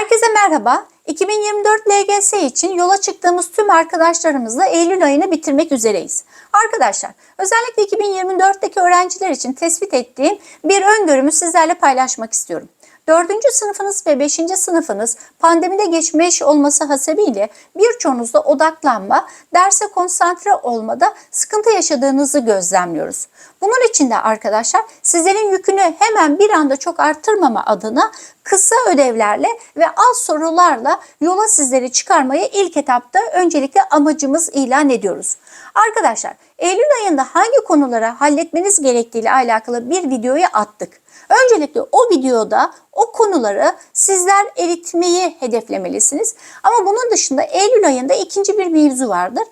Herkese merhaba. 2024 LGS için yola çıktığımız tüm arkadaşlarımızla Eylül ayını bitirmek üzereyiz. Arkadaşlar, özellikle 2024'teki öğrenciler için tespit ettiğim bir öngörümü sizlerle paylaşmak istiyorum. 4. sınıfınız ve 5. sınıfınız pandemide geçmiş olması hasebiyle birçoğunuzda odaklanma, derse konsantre olmada sıkıntı yaşadığınızı gözlemliyoruz. Bunun için de arkadaşlar sizlerin yükünü hemen bir anda çok arttırmama adına kısa ödevlerle ve az sorularla yola sizleri çıkarmayı ilk etapta öncelikle amacımız ilan ediyoruz. Arkadaşlar Eylül ayında hangi konuları halletmeniz gerektiği ile alakalı bir videoyu attık. Öncelikle o videoda o konuları sizler eritmeyi hedeflemelisiniz. Ama bunun dışında Eylül ayında ikinci bir mevzu vardır.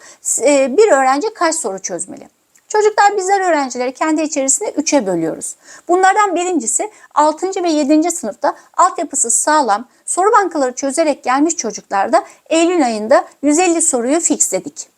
Ee, Bir öğrenci kaç soru çözmeli? Çocuklar bizler öğrencileri kendi içerisinde üçe bölüyoruz. Bunlardan birincisi 6. ve 7. sınıfta altyapısı sağlam soru bankaları çözerek gelmiş çocuklarda Eylül ayında 150 soruyu fixledik.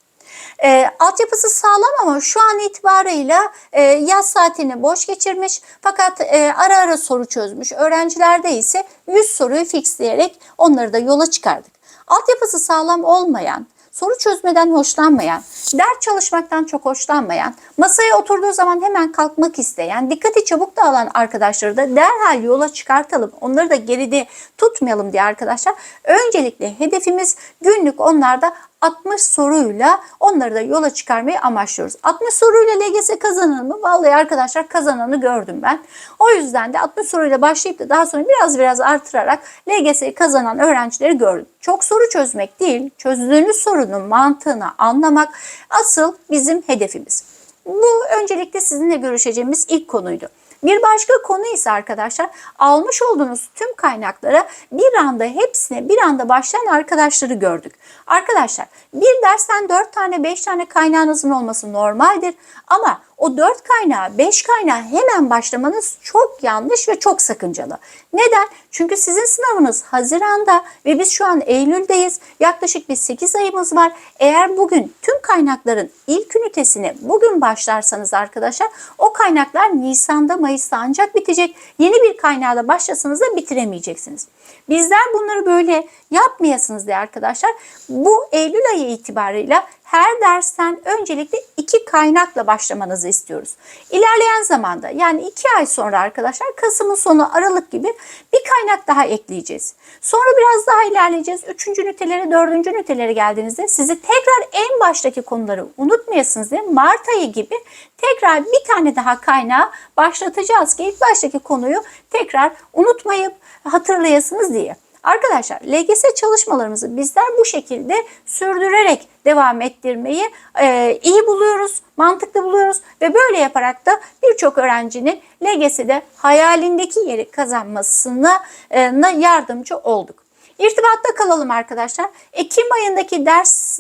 E, altyapısı sağlam ama şu an itibarıyla e, yaz saatini boş geçirmiş fakat e, ara ara soru çözmüş. Öğrencilerde ise 100 soruyu fixleyerek onları da yola çıkardık. Altyapısı sağlam olmayan, soru çözmeden hoşlanmayan, ders çalışmaktan çok hoşlanmayan, masaya oturduğu zaman hemen kalkmak isteyen, dikkati çabuk dağılan arkadaşları da derhal yola çıkartalım. Onları da geride tutmayalım diye arkadaşlar. Öncelikle hedefimiz günlük onlarda 60 soruyla onları da yola çıkarmayı amaçlıyoruz. 60 soruyla LGS kazanır mı? Vallahi arkadaşlar kazananı gördüm ben. O yüzden de 60 soruyla başlayıp da daha sonra biraz biraz artırarak LGS'yi kazanan öğrencileri gördüm. Çok soru çözmek değil, çözdüğünüz sorunun mantığını anlamak asıl bizim hedefimiz. Bu öncelikle sizinle görüşeceğimiz ilk konuydu. Bir başka konu ise arkadaşlar almış olduğunuz tüm kaynaklara bir anda hepsine bir anda başlayan arkadaşları gördük. Arkadaşlar bir dersten 4 tane 5 tane kaynağınızın olması normaldir ama o 4 kaynağı 5 kaynağı hemen başlamanız çok yanlış ve çok sakıncalı. Neden? Çünkü sizin sınavınız Haziran'da ve biz şu an Eylül'deyiz. Yaklaşık bir 8 ayımız var. Eğer bugün tüm kaynakların ilk ünitesini bugün başlarsanız arkadaşlar o kaynaklar Nisan'da Mayıs'ta ancak bitecek. Yeni bir kaynağı da başlasanız da bitiremeyeceksiniz. Bizler bunları böyle yapmayasınız diye arkadaşlar. Bu Eylül ayı itibarıyla her dersten öncelikle iki kaynakla başlamanızı istiyoruz. İlerleyen zamanda yani iki ay sonra arkadaşlar Kasım'ın sonu Aralık gibi bir kaynak daha ekleyeceğiz. Sonra biraz daha ilerleyeceğiz. Üçüncü ünitelere, dördüncü ünitelere geldiğinizde sizi tekrar en baştaki konuları unutmayasınız diye Mart ayı gibi tekrar bir tane daha kaynağı başlatacağız ki ilk baştaki konuyu tekrar unutmayıp hatırlayasınız diye. Arkadaşlar LGS çalışmalarımızı bizler bu şekilde sürdürerek devam ettirmeyi e, iyi buluyoruz, mantıklı buluyoruz ve böyle yaparak da birçok öğrencinin LGS'de hayalindeki yeri kazanmasına e, yardımcı olduk. İrtibatta kalalım arkadaşlar. Ekim ayındaki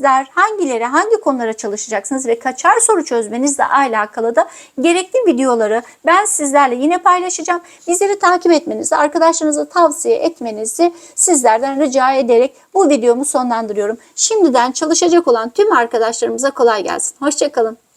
dersler hangileri, hangi konulara çalışacaksınız ve kaçar soru çözmenizle alakalı da gerekli videoları ben sizlerle yine paylaşacağım. Bizleri takip etmenizi, arkadaşlarınıza tavsiye etmenizi sizlerden rica ederek bu videomu sonlandırıyorum. Şimdiden çalışacak olan tüm arkadaşlarımıza kolay gelsin. Hoşçakalın.